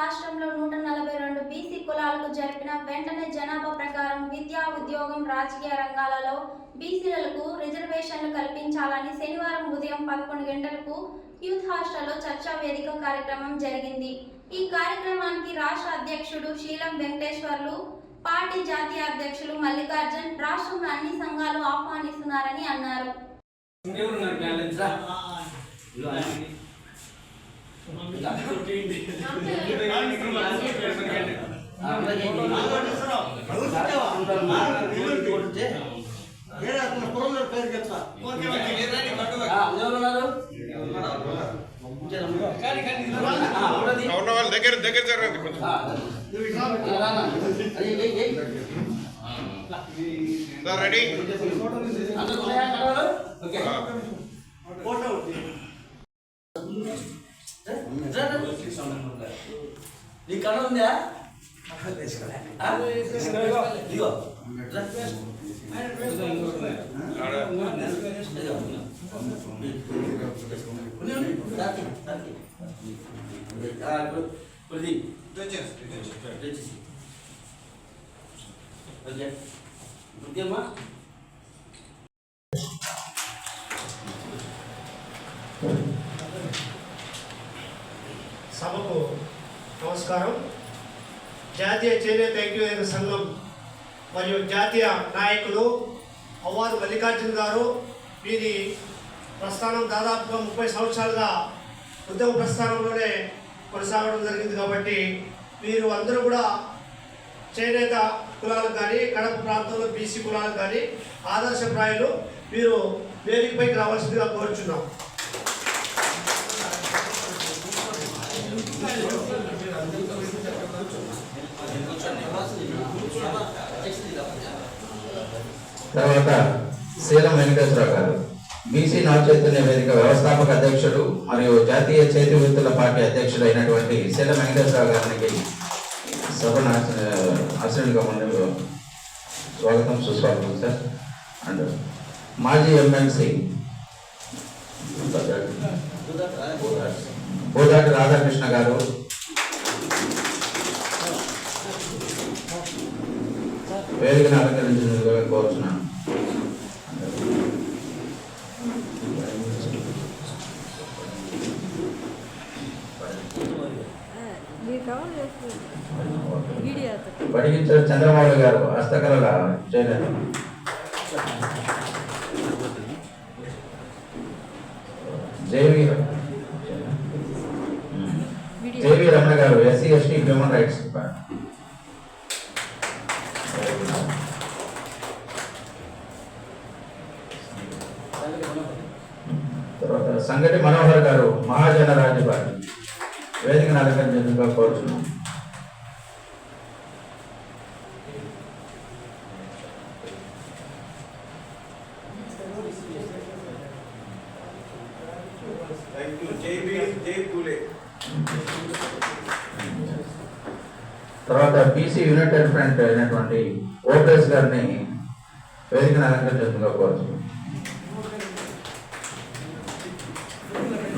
రాష్ట్రంలో నూట నలభై రెండు బీసీ కులాలకు జరిపిన వెంటనే జనాభా ప్రకారం విద్యా ఉద్యోగం రాజకీయ రంగాలలో బీసీలకు రిజర్వేషన్లు కల్పించాలని శనివారం ఉదయం పదకొండు గంటలకు యూత్ హాస్టల్లో చర్చా వేదిక కార్యక్రమం జరిగింది. ఈ కార్యక్రమానికి రాష్ట్ర అధ్యక్షుడు శీలం వెంకటేశ్వర్లు పార్టీ జాతీయ అధ్యక్షులు మల్లికార్జున్ రాష్ట్రంలో అన్ని సంఘాలు ఆహ్వానిస్తున్నారని అన్నారు. ఎవరున్నారు దగ్గర దగ్గర జరగదు కొంచెం రెడీ అందరూ ఉన్నాయా కడవలు? ఓకే. ఆ. రా, రా. నీ కడ ఉందా ఆ? ఇదిగో రా. ఆడ ఇదిగో. ఉంది, ఉంది. తాకి, తాకి. ఆ, ఇప్పుడు ఇప్పుడు ఇది. తెచ్చేసి. ఓకే. ఓకేమ్మా సభకు నమస్కారం. జాతీయ చేనేత ఐక్యవేదిక సంఘం మరియు జాతీయ నాయకులు అవ్వారు మల్లికార్జున గారు. వీరి ప్రస్థానం దాదాపుగా ముప్పై సంవత్సరాలుగా ఉద్యమ ప్రస్థానంలోనే కొనసాగడం జరిగింది కాబట్టి వీరు అందరూ కూడా చేనేత కులాలకు కానీ కడప ప్రాంతంలో బీసీ కులాలకు కానీ ఆదర్శప్రాయులు మీరు వేదికపైకి రావాల్సిందిగా కోరుచున్నాం. తర్వాత శీలం వెంకటేశ్వరరావు గారు. బీసీ నవచైతన్య వేదిక వ్యవస్థాపక అధ్యక్షుడు మరియు జాతీయ చేతి వృత్తుల పార్టీ అధ్యక్షుడు అయినటువంటి శీలం వెంకటేశ్వరరావు గారికి సభను ఆశ్రయంగా ఉండే స్వాగతం సుస్వాగతం సార్. అండ్ మాజీ ఎమ్మెల్సీ బోదాటి రాధాకృష్ణ గారు. వేదికను అలంకరించినదిగా కోరుతున్నాను బడిగించారు చంద్రబాబు గారు హస్తకళల చేయలేదు జేవి జేవి రమణ గారు ఎస్సీ ఎస్టీ హ్యూమన్ రైట్స్ తర్వాత సంగటి మనోహర్ గారు మహాజన రాజ్య పార్టీ. వేదికను అలంకరించేందుకు కోరుచున్నాం. తర్వాత బీసీ యునైటెడ్ ఫ్రంట్ అయినటువంటి ఓపీఎస్ గారిని వేదికను అలంకరించేందుకు కోరుచున్నాం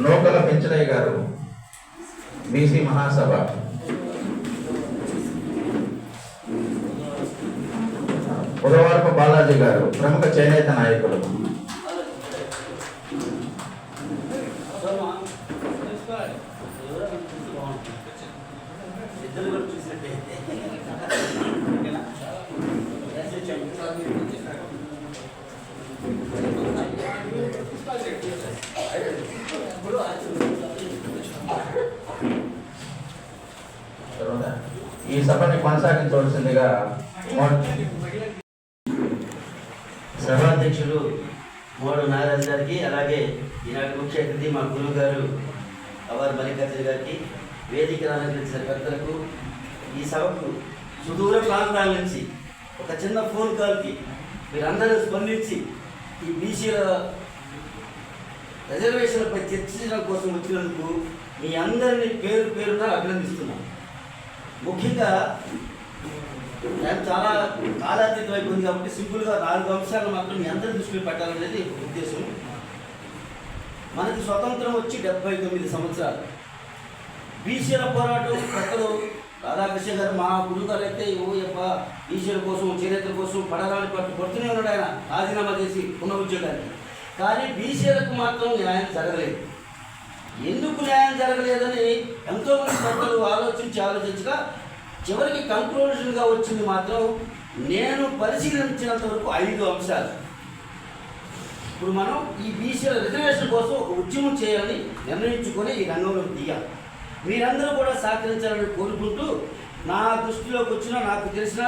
నూకల పెంచలయ్య గారు బీసీ మహాసభ. బుధవారపు బాలాజీ గారు ప్రముఖ చేనేత నాయకులు. ఇద్దరు ఈ సభని కొనసాగించవలసిందిగా సభాధ్యక్షులు మోడు నారాయణ గారికి అలాగే ఈనాటి ముఖ్య అతిథి మా గురువు గారు అవర్ మల్లికార్జున గారికి వేదిక అలంకరించిన పెద్దలకు ఈ సభకు సుదూర ప్రాంతాల నుంచి ఒక చిన్న ఫోన్ కాల్కి మీరందరూ స్పందించి ఈ బీసీల రిజర్వేషన్లపై చర్చించడం కోసం వచ్చినందుకు మీ అందరినీ పేరు పేరున అభినందిస్తున్నాను ముఖ్యంగా నేను చాలా కాలాతీతం ఉంది కాబట్టి సింపుల్గా నాలుగు అంశాలు మాత్రం మీ అందరి దృష్టిలో పెట్టాలనేది ఉద్దేశం. మనకి స్వతంత్రం వచ్చి డెబ్బై తొమ్మిది సంవత్సరాలు. బీసీల పోరాటం పెద్దలు రాధాకృష్ణ గారు మా గురువు గారు అయితే ఓ యప్ప ఈశ్వరు కోసం చరిత్ర కోసం పడరాని పట్టు పడుతూనే ఉన్నాడు ఆయన. రాజీనామా చేసి ఉన్న ఉద్యోగాన్ని కానీ బీసీలకు మాత్రం న్యాయం జరగలేదు. ఎందుకు న్యాయం జరగలేదని ఎంతోమంది పెద్దలు ఆలోచించి ఆలోచించగా చివరికి కంక్లూజన్గా వచ్చింది మాత్రం నేను పరిశీలించినంత వరకు ఐదు అంశాలు. ఇప్పుడు మనం ఈ బీసీల రిజర్వేషన్ కోసం ఒక ఉద్యమం చేయాలని నిర్ణయించుకొని ఈ రంగంలో దిగాలి మీరందరూ కూడా సహకరించాలని కోరుకుంటూ నా దృష్టిలోకి వచ్చిన నాకు తెలిసిన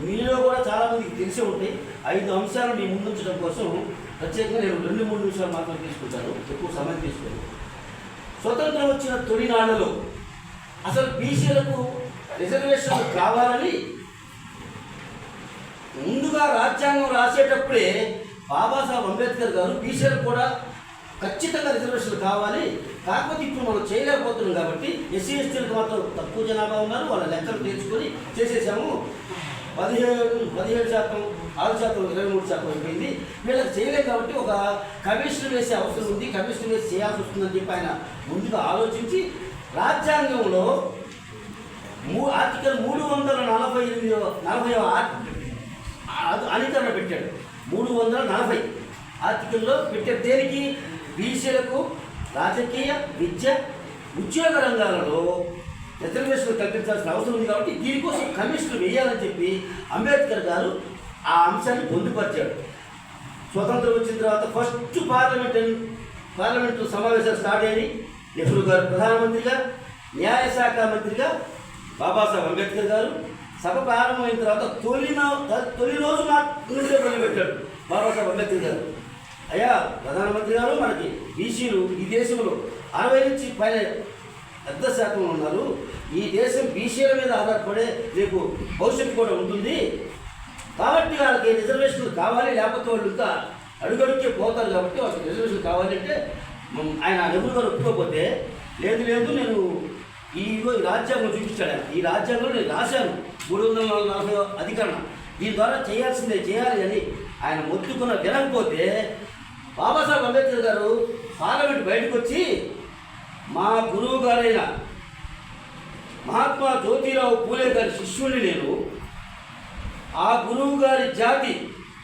మీలో కూడా చాలామందికి తెలిసే ఉంటాయి. ఐదు అంశాలు మీ ముందుంచడం కోసం ప్రత్యేకంగా నేను రెండు మూడు నిమిషాలు మాత్రం తీసుకుంటాను ఎక్కువ సమయం తీసుకోను స్వతంత్రం వచ్చిన తొలినాళ్ళలో అసలు బీసీలకు రిజర్వేషన్ కావాలని ముందుగా రాజ్యాంగం రాసేటప్పుడే బాబాసాహెబ్ అంబేద్కర్ గారు బీసీలకు కూడా ఖచ్చితంగా రిజర్వేషన్లు కావాలి. కాకపోతే ఇప్పుడు మనం చేయలేకపోతున్నాం కాబట్టి ఎస్సీ ఎస్టీలకు మాత్రం తక్కువ జనాభా ఉన్నారు. వాళ్ళ లెక్కలు తెచ్చుకొని చేసేసాము. పదిహేడు పదిహేడు శాతం ఆరు శాతం ఇరవై మూడు శాతం అయిపోయింది. వీళ్ళకి చేయలేదు కాబట్టి ఒక కమిషన్ వేసే అవసరం ఉంది. కమిషన్ వేసి చేయాల్సి వస్తుందని చెప్పి ఆయన ముందుగా ఆలోచించి రాజ్యాంగంలో మూ ఆర్టికల్ మూడు వందల నలభై ఎనిమిదో నలభై అనితరణ పెట్టాడు. మూడు వందల నలభై ఆర్టికల్లో పెట్టాడు. దేనికి? బీసీలకు రాజకీయ విద్య ఉద్యోగ రంగాలలో రిజర్వేషన్లు కల్పించాల్సిన అవసరం ఉంది కాబట్టి దీనికోసం కమిషన్లు వేయాలని చెప్పి అంబేద్కర్ గారు ఆ అంశాన్ని పొందుపరిచాడు. స్వతంత్రం వచ్చిన తర్వాత ఫస్ట్ పార్లమెంట్ పార్లమెంటు సమావేశాలు స్టార్ట్ అయ్యి నెహ్రూ గారు ప్రధానమంత్రిగా న్యాయశాఖ మంత్రిగా బాబాసాహెబ్ అంబేద్కర్ గారు. సభ ప్రారంభమైన తర్వాత తొలి తొలి రోజు మా నుండే బాబాసాహెబ్ అంబేద్కర్ గారు. అయ్యా ప్రధానమంత్రి గారు మనకి బీసీలు ఈ దేశంలో అరవై నుంచి పై పెద్ద శాతం ఉన్నారు. ఈ దేశం బీసీల మీద ఆధారపడే రేపు భవిష్యత్తు కూడా ఉంటుంది. కాబట్టి వాళ్ళకి రిజర్వేషన్లు కావాలి లేకపోతే వాళ్ళు ఇంకా అడుగడుక్కే పోతారు కాబట్టి వాళ్ళకి రిజర్వేషన్ కావాలంటే ఆయన నెహ్రూ గారు ఒప్పుకోకపోతే లేదు లేదు నేను ఈ రాజ్యాంగం చూపించాడు ఈ రాజ్యాంగంలో నేను రాశాను. మూడు వందల నలభై అధికరణ. దీని ద్వారా చేయాల్సిందే చేయాలి అని ఆయన మొత్తుకున్న వినకపోతే బాబాసాహెబ్ అంబేద్కర్ గారు పార్లమెంట్ బయటకు వచ్చి మా గురువు గారైన మహాత్మా జ్యోతిరావు పూలే గారి శిష్యుడిని నేను ఆ గురువు గారి జాతి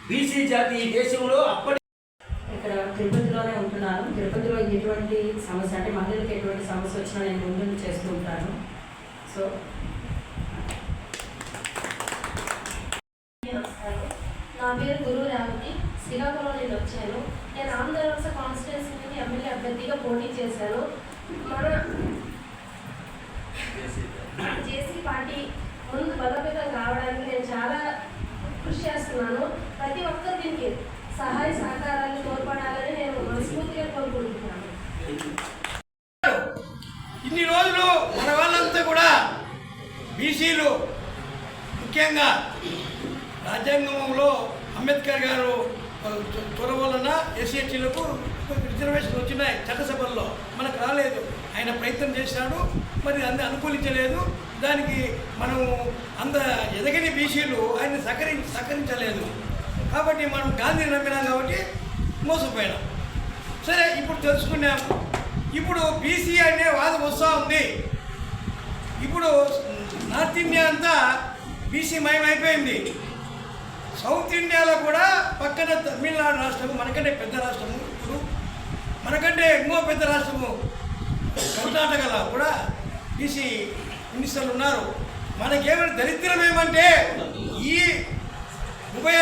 బీసీ జాతి ఈ దేశంలో అప్పటి ఇక్కడ తిరుపతిలోనే ఉంటున్నాను. తిరుపతిలో ఎటువంటి సమస్య అంటే మహిళలకు ఎటువంటి సమస్య వచ్చినా నేను ముందు చేస్తూ ఉంటాను. సో నమస్కారం నా పేరు గురువు రావతి శ్రీకాకుళం నేను వచ్చాను. నేను ఆంధ్రవలస కాన్స్టిట్యున్సీ నుండి ఎమ్మెల్యే అభ్యర్థిగా పోటీ చేశాను. మన జేసీ పార్టీ ముందు బలోపేతం కావడానికి నేను చాలా కృషి చేస్తున్నాను. ప్రతి ఒక్కరు దీనికి సహాయ సహకారాలు తోడ్పడాలని నేను మనస్ఫూర్తిగా కోరుకుంటున్నాను. ఇన్ని రోజులు మన వాళ్ళంతా కూడా బీసీలు ముఖ్యంగా రాజ్యాంగంలో అంబేద్కర్ గారు చొరవ వలన ఎస్సీఎస్టీలకు రిజర్వేషన్ వచ్చినాయి చట్టసభల్లో. మనకు రాలేదు. ఆయన ప్రయత్నం చేశాడు మరి అంత అనుకూలించలేదు. దానికి మనం అంత ఎదగని బీసీలు ఆయన సహకరి సహకరించలేదు. కాబట్టి మనం గాంధీ నమ్మినాం కాబట్టి మోసపోయినాం. సరే ఇప్పుడు తెలుసుకున్నాము ఇప్పుడు బీసీ అనే వాదం వస్తూ ఉంది. ఇప్పుడు నార్త్ ఇండియా అంతా బీసీ మయమైపోయింది. సౌత్ ఇండియాలో కూడా పక్కన తమిళనాడు రాష్ట్రము మనకంటే పెద్ద రాష్ట్రము ఇప్పుడు మనకంటే ఎక్కువ పెద్ద రాష్ట్రము కర్ణాటకలో కూడా బీసీ మినిస్టర్లు ఉన్నారు. మనకేమైనా దరిద్రం ఏమంటే ఈ ఉభయ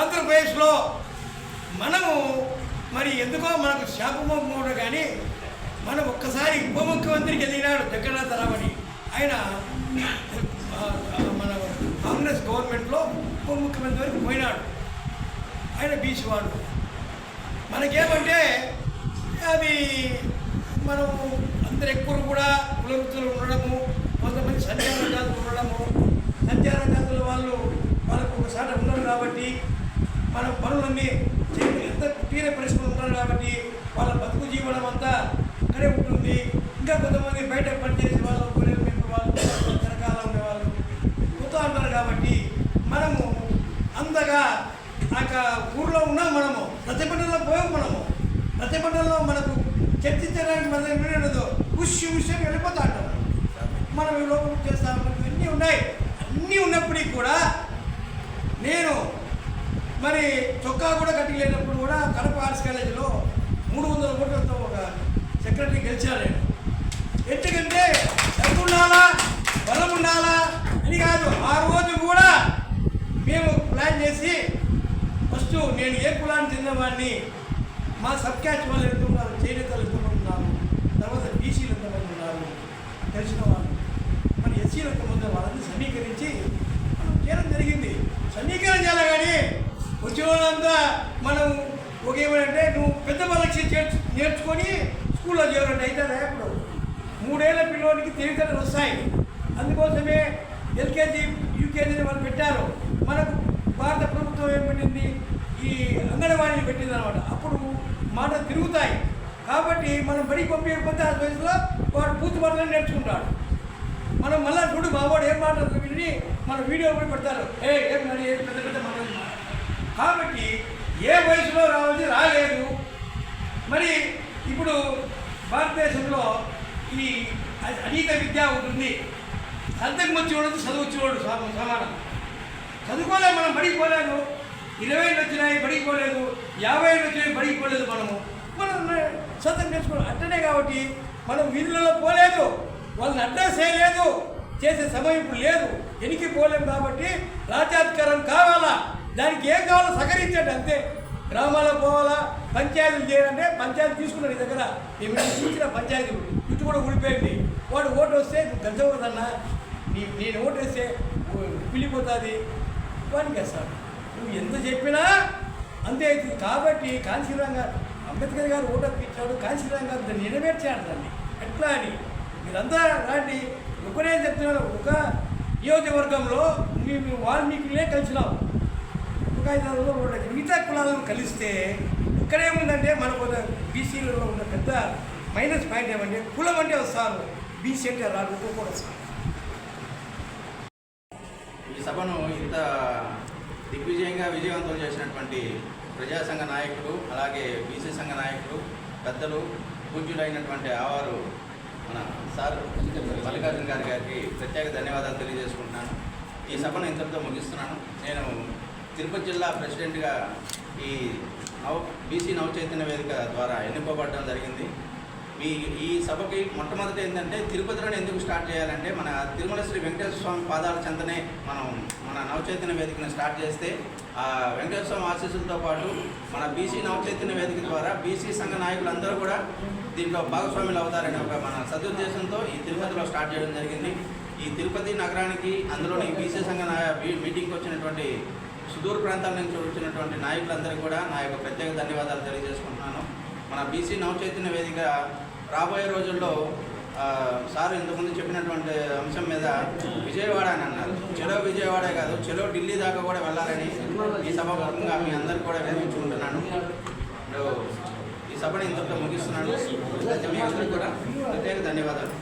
ఆంధ్రప్రదేశ్లో మనము మరి ఎందుకో మనకు శాపమోహముడు కానీ మనం ఒక్కసారి ఉప ముఖ్యమంత్రికి ఎదిగినాడు దగ్గర రామని ఆయన మన కాంగ్రెస్ గవర్నమెంట్లో ఉప ముఖ్యమంత్రి వరకు పోయినాడు. ఆయన బీసీ వాడు మనకేమంటే అది మనం అందరు ఎక్కువ కూడా కుల వృత్తులు ఉండడము కొంతమంది సంచార జాతులు ఉండడము సంచార జాతుల వాళ్ళు వాళ్ళకు ఒకసారి ఉండరు కాబట్టి మన పనులన్నీ ఎంత తీరే పరిస్థితులు ఉంటారు కాబట్టి వాళ్ళ బతుకు జీవనం అంతా ఇక్కడే ఉంటుంది. ఇంకా కొంతమంది బయట పనిచేసే వాళ్ళు అంతగా ఆ యొక్క ఊర్లో ఉన్నాం మనము. ప్రతిపంటలో పోయాం మనము. ప్రతిపంటలో మనకు చర్చించడానికి మన ఉండదు ఉష్ ఉష్ అని వెళ్ళిపోతా ఉంటాం మనం ఈ లోపల చేస్తాం. ఇవన్నీ ఉన్నాయి. అన్నీ ఉన్నప్పటికీ కూడా నేను మరి చొక్కా కూడా కట్టలేనప్పుడు కూడా కడప ఆర్ట్స్ కాలేజీలో మూడు వందల ఓట్లతో ఒక సెక్రటరీ గెలిచాను నేను ఎందుకంటే డబ్బు ఉండాలా? బలం ఉండాలా? అని కాదు. ఆ రోజు కూడా మేము ప్లాన్ చేసి ఫస్ట్ నేను ఏ కులానికి చెందినవాడిని మా సబ్ క్యాస్ట్ వాళ్ళు ఎంతున్నారు చేనేతలు ఎంతమంది ఉన్నారు తర్వాత బీసీలు ఎంతమంది ఉన్నారు తెలిసిన వాళ్ళు. మరి ఎస్సీలు ఎంతమంది వాళ్ళని సమీకరించి మనం చేయడం జరిగింది. సమీకరణ చేయాలి కానీ వచ్చిన మనం ఒక ఏమంటే నువ్వు పెద్ద పరీక్ష చేర్చు నేర్చుకొని స్కూల్లో చేరండి అయితే ఇప్పుడు మూడేళ్ళ పిల్లోనికి తెలివితేటలు వస్తాయి. అందుకోసమే ఎల్కేజీ యూకేజీ వాళ్ళు పెట్టారు. ఏం పెట్టింది ఈ అంగన్వాడీని పెట్టింది అనమాట అప్పుడు మాట తిరుగుతాయి. కాబట్టి మనం బడికి పంపించకపోతే ఆ వయసులో వాడు పూర్తి మాటలు నేర్చుకుంటాడు. మనం మళ్ళా చూడు బాబోడు ఏం మాట్లాడుతూ విని మన వీడియో కూడా పెడతారు ఏ ఏం మరి ఏం పెద్ద పెద్ద మాటలు? కాబట్టి ఏ వయసులో రావాలి రాలేదు. మరి ఇప్పుడు భారతదేశంలో ఈ అ- విద్య ఉంటుంది సంతకం వచ్చేవాడు చదువు వచ్చేవాడు సమానం. చదువుకోలేదు మనం బడికి పోలేదు ఇరవై ఏళ్ళు వచ్చినాయి బడికి పోలేదు యాభై ఏళ్ళు వచ్చినాయి బడికి పోలేదు మనము. మనం సొంతం నేర్చుకోవాలి అట్టనే కాబట్టి మనం వీధులలో పోలేదు. వాళ్ళని అడ్రస్ చేయలేదు చేసే సమయం ఇప్పుడు లేదు. ఎనికి పోలేము కాబట్టి రాజ్యాధికారం కావాలా? దానికి ఏం కావాలో సహకరించండి అంతే. గ్రామాల్లో పోవాలా? పంచాయతీలు చేయాలంటే పంచాయతీ తీసుకున్నారు నీ దగ్గర. మేము చూసిన పంచాయతీ ఇటు కూడా ఊడిపోయింది. వాడు ఓటు వస్తే నువ్వు గంజవదన్నా నీ నేను ఓటు వేస్తే పిల్లిపోతుంది తత్వానికి వేస్తాడు నువ్వు ఎంత చెప్పినా అంతే అవుతుంది. కాబట్టి కాంశీరామ్ గారు అంబేద్కర్ గారు ఓటు ఇచ్చాడు. కాంశీరామ్ గారు దాన్ని నెరవేర్చాడు దాన్ని. ఎట్లా అని? మీరంతా రాండి. ఒకనే చెప్తున్నారు ఒక నియోజకవర్గంలో మేము వాల్మీకులే కలిసినాం. ఒక ఐదు మిగతా కులాలను కలిస్తే ఇక్కడేముందంటే మనకు బీసీలలో ఉన్న పెద్ద మైనస్ పాయింట్ ఏమంటే కులం అంటే వస్తారు. బీసీ అంటే రాదు ఒక్కొక్కరు వస్తారు సభను ఇంత దిగ్విజయంగా విజయవంతం చేసినటువంటి ప్రజాసంఘ నాయకులు అలాగే బీసీ సంఘ నాయకులు పెద్దలు పూజ్యులైనటువంటి ఆవారు మన సార్ మల్లికార్జున గారి గారికి ప్రత్యేక ధన్యవాదాలు తెలియజేసుకుంటున్నాను. ఈ సభను ఇంతటితో ముగిస్తున్నాను. నేను తిరుపతి జిల్లా ప్రెసిడెంట్గా ఈ నవ బీసీ నవచైతన్య వేదిక ద్వారా ఎన్నుకోబడడం జరిగింది. మీ ఈ సభకి మొట్టమొదట ఏంటంటే తిరుపతిలోనే ఎందుకు స్టార్ట్ చేయాలంటే మన తిరుమల శ్రీ వెంకటేశ్వర స్వామి పాదాల చెంతనే మనం మన నవచైతన్య వేదికను స్టార్ట్ చేస్తే ఆ వెంకటేశ్వర స్వామి ఆశీస్సులతో పాటు మన బీసీ నవచైతన్య వేదిక ద్వారా బీసీ సంఘ నాయకులందరూ కూడా దీంట్లో భాగస్వాములు అవుతారనే ఒక మన సదుద్దేశంతో ఈ తిరుపతిలో స్టార్ట్ చేయడం జరిగింది. ఈ తిరుపతి నగరానికి అందులోని బీసీ సంఘ మీటింగ్కి వచ్చినటువంటి సుదూర ప్రాంతాల నుంచి వచ్చినటువంటి నాయకులందరికీ కూడా నా యొక్క ప్రత్యేక ధన్యవాదాలు తెలియజేసుకుంటున్నాను. మన బీసీ నవచైతన్య వేదిక రాబోయే రోజుల్లో సార్ ఇంతకుముందు చెప్పినటువంటి అంశం మీద విజయవాడ అని అన్నారు. చెలో విజయవాడే కాదు చెలో ఢిల్లీ దాకా కూడా వెళ్ళాలని ఈ సభాముఖంగా మీ అందరికీ కూడా వినిపించుకుంటున్నాను ఈ సభని ఇంతటితో ముగిస్తున్నాను. మీ అందరికీ కూడా ప్రత్యేక ధన్యవాదాలు.